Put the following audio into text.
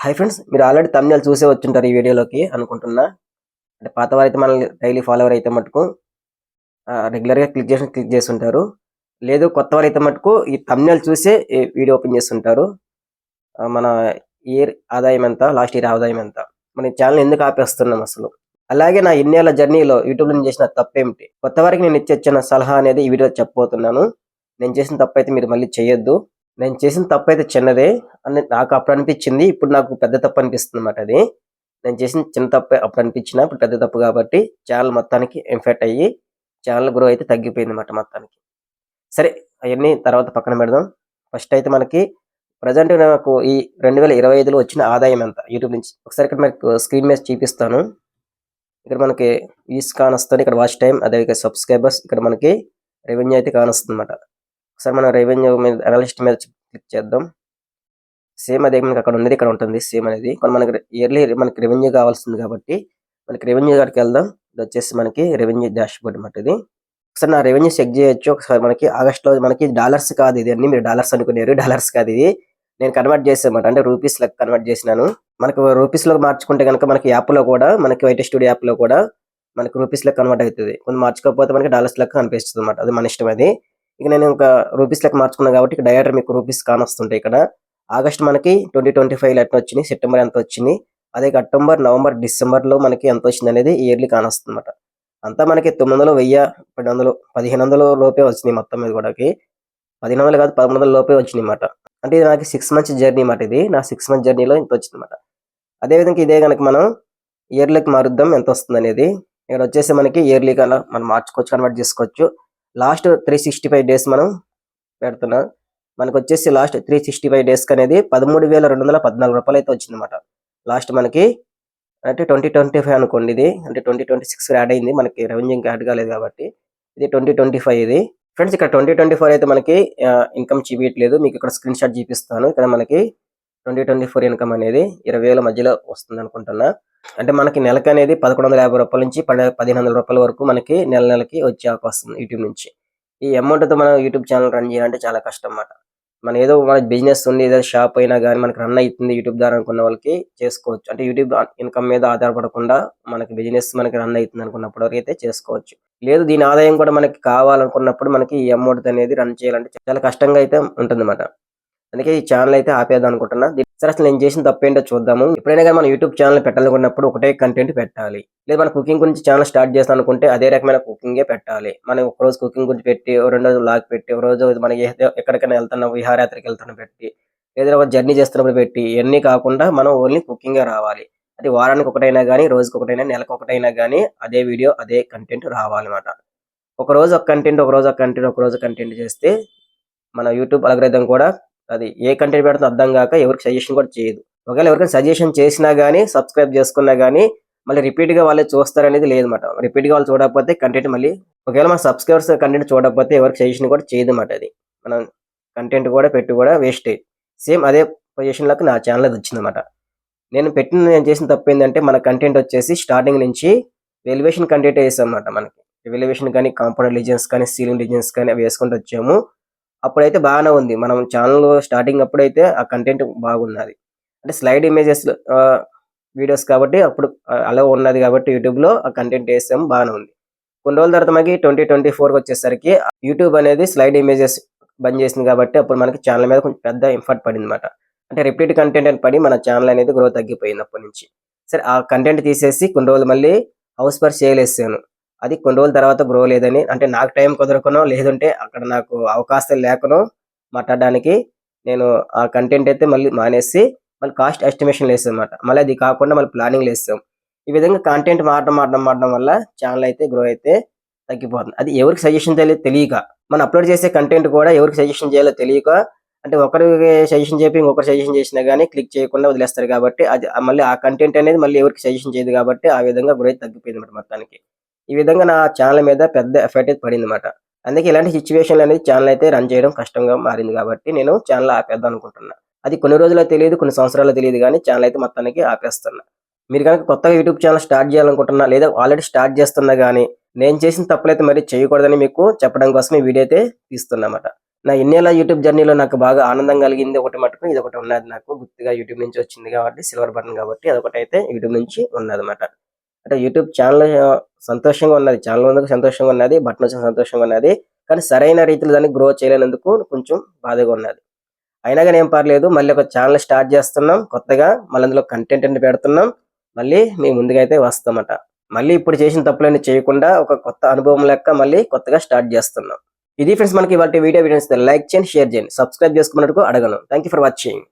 High friends మీరు already Tamil చూసే వచ్చుంటారు ఈ వీడియోలోకి అనుకుంటున్నా. అంటే పాత వారైతే మనల్ని డైలీ ఫాలోవర్ అయితే మటుకు రెగ్యులర్గా క్లిక్ చేసి క్లిక్ చేసి ఉంటారు లేదు కొత్త వారైతే మటుకు ఈ తమిళ చూసే ఈ వీడియో ఓపెన్ చేస్తుంటారు. మన ఇయర్ ఆదాయం ఎంత లాస్ట్ ఇయర్ ఆదాయం ఎంత మన ఛానల్ ఎందుకు ఆపేస్తున్నాం అసలు? అలాగే నా ఇన్నేళ్ళ జర్నీలో యూట్యూబ్ నేను చేసిన తప్పేమిటి? కొత్త వారికి నేను ఇచ్చి వచ్చిన సలహా అనేది ఈ వీడియో చెప్పబోతున్నాను. నేను చేసిన తప్పు అయితే మీరు మళ్ళీ చేయొద్దు. నేను చేసిన తప్పు అయితే చిన్నదే అని నాకు అప్పుడు అనిపించింది. ఇప్పుడు నాకు పెద్ద తప్పు అనిపిస్తుంది అన్నమాట అది. నేను చేసిన చిన్న తప్పే అప్పుడు అనిపించిన ఇప్పుడు పెద్ద తప్పు కాబట్టి ఛానల్ మొత్తానికి ఇన్ఫెక్ట్ అయ్యి ఛానల్ గ్రో అయితే తగ్గిపోయింది అన్నమాట మొత్తానికి. సరే అవన్నీ తర్వాత పక్కన పెడదాం. ఫస్ట్ అయితే మనకి ప్రజెంట్ నాకు ఈ రెండు వేల ఇరవై ఐదులో వచ్చిన ఆదాయం ఎంత? యూట్యూబ్ నుంచి ఒకసారి ఇక్కడ మనకు స్క్రీన్ మీద చూపిస్తాను. ఇక్కడ మనకి వ్యూస్ కానొస్తుంది. ఇక్కడ వాచ్ టైం అదే సబ్స్క్రైబర్స్ ఇక్కడ మనకి రెవెన్యూ అయితే కానొస్తుంది అనమాట ఒకసారి మనం రెవెన్యూ మీద అనలిస్ట్ మీద క్లిక్ చేద్దాం. సేమ్ అదే మనకి అక్కడ ఉన్నది ఇక్కడ ఉంటుంది సేమ్ అనేది. కానీ మనకి ఇయర్లీ మనకి రెవెన్యూ కావాల్సింది కాబట్టి మనకి రెవెన్యూ కాడికి వెళ్దాం. ఇది వచ్చేసి మనకి రెవెన్యూ డాష్ బోర్డ్ అన్నమాట ఇది. ఒకసారి నా రెవెన్యూ చెక్ చేయొచ్చు. ఒకసారి మనకి ఆగస్ట్లో మనకి డాలర్స్ కాదు ఇది అన్ని. మీరు డాలర్స్ అనుకునేరు డాలర్స్ కాదు ఇది. నేను కన్వర్ట్ చేసామాట అంటే రూపీస్ లెక్క కన్వర్ట్ చేసినాను. మనకు రూపీస్లో మార్చుకుంటే కనుక మనకి యాప్లో కూడా మనకి వైట్ స్టూడియో యాప్లో కూడా మనకి రూపీస్ లెక్క కన్వర్ట్ అవుతుంది. కొంత మార్చుకోకపోతే మనకి డాలర్స్ లెక్క కనిపిస్తుంది అనమాట అది మన ఇష్టం అది. ఇక నేను ఒక రూపీస్ లెక్క మార్చుకున్నాను కాబట్టి ఇక డయాటర్ మీకు రూపీస్ కానొస్తుంటాయి ఇక్కడ. ఆగస్ట్ మనకి ట్వంటీ ట్వంటీ ఫైవ్ ఎట్లా వచ్చింది సెప్టెంబర్ ఎంత వచ్చింది అదే అక్టోబర్ నవంబర్ డిసెంబర్లో మనకి ఎంత వచ్చింది అనేది ఇయర్లీ కానొస్తుంది అనమాట అంతా మనకి తొమ్మిది వందలు వెయ్యి పది వందలు పదిహేను వందల లోపే వచ్చినాయి మొత్తం మీద కూడా పదిహేను వందలు కాదు పదమూడు వందల లోపే వచ్చినాయి అనమాట అంటే ఇది నాకు సిక్స్ మంత్స్ జర్నీ అన్నమాట ఇది. నా సిక్స్ మంత్ జర్నీలో ఇంత వచ్చింది అనమాట అదేవిధంగా ఇదే కనుక మనం ఇయర్లీకి మారుద్దాం ఎంత వస్తుంది అనేది ఇక్కడ వచ్చేసి మనకి ఇయర్లీ కన్నా మనం మార్చుకోవచ్చు కన్వర్ట్ చేసుకోవచ్చు. Last three sixty five days మనం పెడుతున్నాం మనకు వచ్చేసి లాస్ట్ త్రీ సిక్స్టీ ఫైవ్ డేస్కి అనేది పదమూడు వేల రెండు వందల పద్నాలుగు రూపాయలు అయితే వచ్చిందన్నమాట. లాస్ట్ మనకి అంటే ట్వంటీ ట్వంటీ ఫైవ్ అనుకోండి ఇది అంటే ట్వంటీ ట్వంటీ సిక్స్ యాడ్ అయింది మనకి రెవెన్యూ ఇంకా యాడ్ కాలేదు కాబట్టి ఇది ట్వంటీ ట్వంటీ ఫైవ్ ఇది. ఫ్రెండ్స్ ఇక్కడ ట్వంటీ ట్వంటీ ఫోర్ అయితే మనకి ఇన్కమ్ చూపించట్లేదు మీకు ఇక్కడ స్క్రీన్ షాట్ చూపిస్తాను. ఇక్కడ మనకి ట్వంటీ ట్వంటీ ఫోర్ ఇన్కమ్ అనేది ఇరవై వేల మధ్యలో వస్తుంది అనుకుంటున్నా అంటే మనకి నెలకి అనేది పదకొండు వందల యాభై రూపాయల నుంచి పది పదిహేను వందల రూపాయల వరకు మనకి నెల నెలకి వచ్చే అవకాశం ఉంది యూట్యూబ్ నుంచి. ఈ అమౌంట్తో మనం యూట్యూబ్ ఛానల్ రన్ చేయాలంటే చాలా కష్టం అన్నమాట మన ఏదో మన బిజినెస్ ఉంది ఏదో షాప్ అయినా కానీ మనకి రన్ అవుతుంది యూట్యూబ్ ద్వారా అనుకున్న వాళ్ళకి చేసుకోవచ్చు. అంటే యూట్యూబ్ ఇన్కమ్ మీద ఆధారపడకుండా మనకి బిజినెస్ మనకి రన్ అవుతుంది అనుకున్నప్పుడు వరకు అయితే చేసుకోవచ్చు. లేదు దీని ఆదాయం కూడా మనకి కావాలనుకున్నప్పుడు మనకి ఈ అమౌంట్ అనేది రన్ చేయాలంటే చాలా కష్టంగా అయితే ఉంటుంది అందుకే ఈ ఛానల్ అయితే ఆపేద్దాం అనుకుంటున్నా సరే అసలు నేను చేసిన తప్పేంటో చూద్దాము. ఎప్పుడైనా కానీ మన యూట్యూబ్ ఛానల్ పెట్టాలనుకున్నప్పుడు ఒకటే కంటెంట్ పెట్టాలి. లేదు మన కుకింగ్ గురించి ఛానల్ స్టార్ట్ చేస్తాం అనుకుంటే అదే రకమైన కుకింగే పెట్టాలి. మనం ఒక రోజు కుకింగ్ గురించి పెట్టి ఓ రెండు లాగ్ పెట్టి ఒక రోజు మనం ఎక్కడికైనా వెళ్తున్నాం విహారయాత్రకి వెళ్తున్నా పెట్టి ఏదైనా ఒక జర్నీ చేస్తున్నప్పుడు పెట్టి ఇవన్నీ కాకుండా మనం ఓన్లీ కుకింగే రావాలి. అది వారానికి ఒకటైనా కానీ రోజుకి ఒకటైనా నెలకు ఒకటైనా కానీ అదే వీడియో అదే కంటెంట్ రావాలన్నమాట. ఒక రోజు ఒక కంటెంట్ ఒక రోజు ఒక కంటెంట్ ఒక రోజు కంటెంట్ చేస్తే మన యూట్యూబ్ అలగ్రదం కూడా అది ఏ కంటెంట్ పెడుతుందో అర్థం కాక ఎవరికి సజెషన్ కూడా చేయదు. ఒకవేళ ఎవరికైనా సజెషన్ చేసినా కానీ సబ్స్క్రైబ్ చేసుకున్నా కానీ మళ్ళీ రిపీట్గా వాళ్ళు వాళ్ళే చూస్తారనేది లేదన్నమాట. రిపీట్గా వాళ్ళు చూడకపోతే కంటెంట్ మళ్ళీ ఒకవేళ మన సబ్స్క్రైబర్స్ కంటెంట్ చూడకపోతే ఎవరికి సజెషన్ కూడా చేయదు అన్నమాట అది. మనం కంటెంట్ కూడా పెట్టి కూడా వేస్ట్ సేమ్ అదే పొజిషన్లోకి నా ఛానల్ అది వచ్చిందన్నమాట. నేను పెట్టిన నేను చేసిన తప్పు ఏంటంటే మన కంటెంట్ వచ్చేసి స్టార్టింగ్ నుంచి వెలివేషన్ కంటెంట్ వేసాం అన్నమాట మనకి. వెలివేషన్ కానీ కాంపౌండ్ డిజైన్స్ కానీ సీలింగ్ డిజైన్స్ కానీ వేసుకుంటూ వచ్చాము. అప్పుడైతే బాగానే ఉంది. మనం ఛానల్ స్టార్టింగ్ అప్పుడైతే ఆ కంటెంట్ బాగున్నది. అంటే స్లైడ్ ఇమేజెస్ వీడియోస్ కాబట్టి అప్పుడు అలా ఉన్నది కాబట్టి యూట్యూబ్లో ఆ కంటెంట్ వేసాం బాగానే ఉంది. కొన్ని రోజుల తర్వాత మనకి ట్వంటీ ట్వంటీ ఫోర్ వచ్చేసరికి యూట్యూబ్ అనేది స్లైడ్ ఇమేజెస్ బంద్ చేసింది కాబట్టి అప్పుడు మనకి ఛానల్ మీద కొంచెం పెద్ద ఇంపార్ట్ పడింది అనమాట అంటే రిపీట్ కంటెంట్ అని పడి మన ఛానల్ అనేది గ్రోత్ తగ్గిపోయింది అప్పటి నుంచి. సరే ఆ కంటెంట్ తీసేసి కొన్ని రోజులు మళ్ళీ హౌస్ పర్ సేల్ వేసాను అది కొన్ని రోజుల తర్వాత గ్రో లేదని. అంటే నాకు టైం కుదరకనో లేదంటే అక్కడ నాకు అవకాశం లేకనో మాట్లాడడానికి నేను ఆ కంటెంట్ అయితే మళ్ళీ మానేసి మళ్ళీ కాస్ట్ ఎస్టిమేషన్ వేస్తాం అనమాట మళ్ళీ అది కాకుండా మళ్ళీ ప్లానింగ్ వేస్తాం ఈ విధంగా కంటెంట్ మారడం మారడం మారడం వల్ల ఛానల్ అయితే గ్రో అయితే తగ్గిపోతుంది. అది ఎవరికి సజెషన్ తెలియదు తెలియక. మనం అప్లోడ్ చేసే కంటెంట్ కూడా ఎవరికి సజెషన్ చేయాలో తెలియక అంటే ఒకరికి సజెషన్ చెప్పి ఇంకొకరు సజెషన్ చేసినా కానీ క్లిక్ చేయకుండా వదిలేస్తారు కాబట్టి అది మళ్ళీ ఆ కంటెంట్ అనేది మళ్ళీ ఎవరికి సజెషన్ చేయదు కాబట్టి ఆ విధంగా గ్రోత్ తగ్గిపోయింది అనమాట మొత్తానికి. ఈ విధంగా నా ఛానల్ మీద పెద్ద ఎఫెక్ట్ అయితే పడింది అనమాట అందుకే ఇలాంటి సిచ్యువేషన్లు అనేది ఛానల్ అయితే రన్ చేయడం కష్టంగా మారింది కాబట్టి నేను ఛానల్ ఆపేద్దాం అనుకుంటున్నా. అది కొన్ని రోజుల్లో తెలియదు కొన్ని సంవత్సరాలు తెలియదు కానీ ఛానల్ అయితే మొత్తానికి ఆపేస్తున్నా. మీరు కనుక కొత్తగా యూట్యూబ్ ఛానల్ స్టార్ట్ చేయాలనుకుంటున్నా లేదా ఆల్రెడీ స్టార్ట్ చేస్తున్నా కానీ నేను చేసిన తప్పులైతే మరి చేయకూడదని మీకు చెప్పడం కోసం ఈ వీడియో అయితే తీస్తున్నమాట. నా ఎన్నేళ్ళ యూట్యూబ్ జర్నీలో నాకు బాగా ఆనందం కలిగింది ఒకటి మటుకు ఇది ఒకటి ఉన్నది నాకు గుర్తుగా యూట్యూబ్ నుంచి వచ్చింది కాబట్టి సిల్వర్ బటన్ కాబట్టి అదొకటి అయితే యూట్యూబ్ నుంచి ఉన్నది అనమాట అంటే యూట్యూబ్ ఛానల్ సంతోషంగా ఉన్నది. ఛానల్ ఉన్నందుకు సంతోషంగా ఉన్నది బటన్ వచ్చిన సంతోషంగా ఉన్నది. కానీ సరైన రీతిలో దాన్ని గ్రో చేయలేనందుకు కొంచెం బాధగా ఉన్నది. అయినా కానీ ఏం పర్లేదు మళ్ళీ ఒక ఛానల్ స్టార్ట్ చేస్తున్నాం. కొత్తగా మళ్ళీ అందులో కంటెంట్ అని పెడుతున్నాం. మళ్ళీ మీ ముందుగా అయితే వస్తామట. మళ్ళీ ఇప్పుడు చేసిన తప్పులన్నీ చేయకుండా ఒక కొత్త అనుభవం లెక్క మళ్ళీ కొత్తగా స్టార్ట్ చేస్తున్నాం. ఇది ఫ్రెండ్స్ మనకి ఇవాళ వీడియో వీడియోస్ లైక్ చేయండి షేర్ చేయండి. సబ్స్క్రైబ్ చేసుకున్నట్టు అడగను. Thank for watching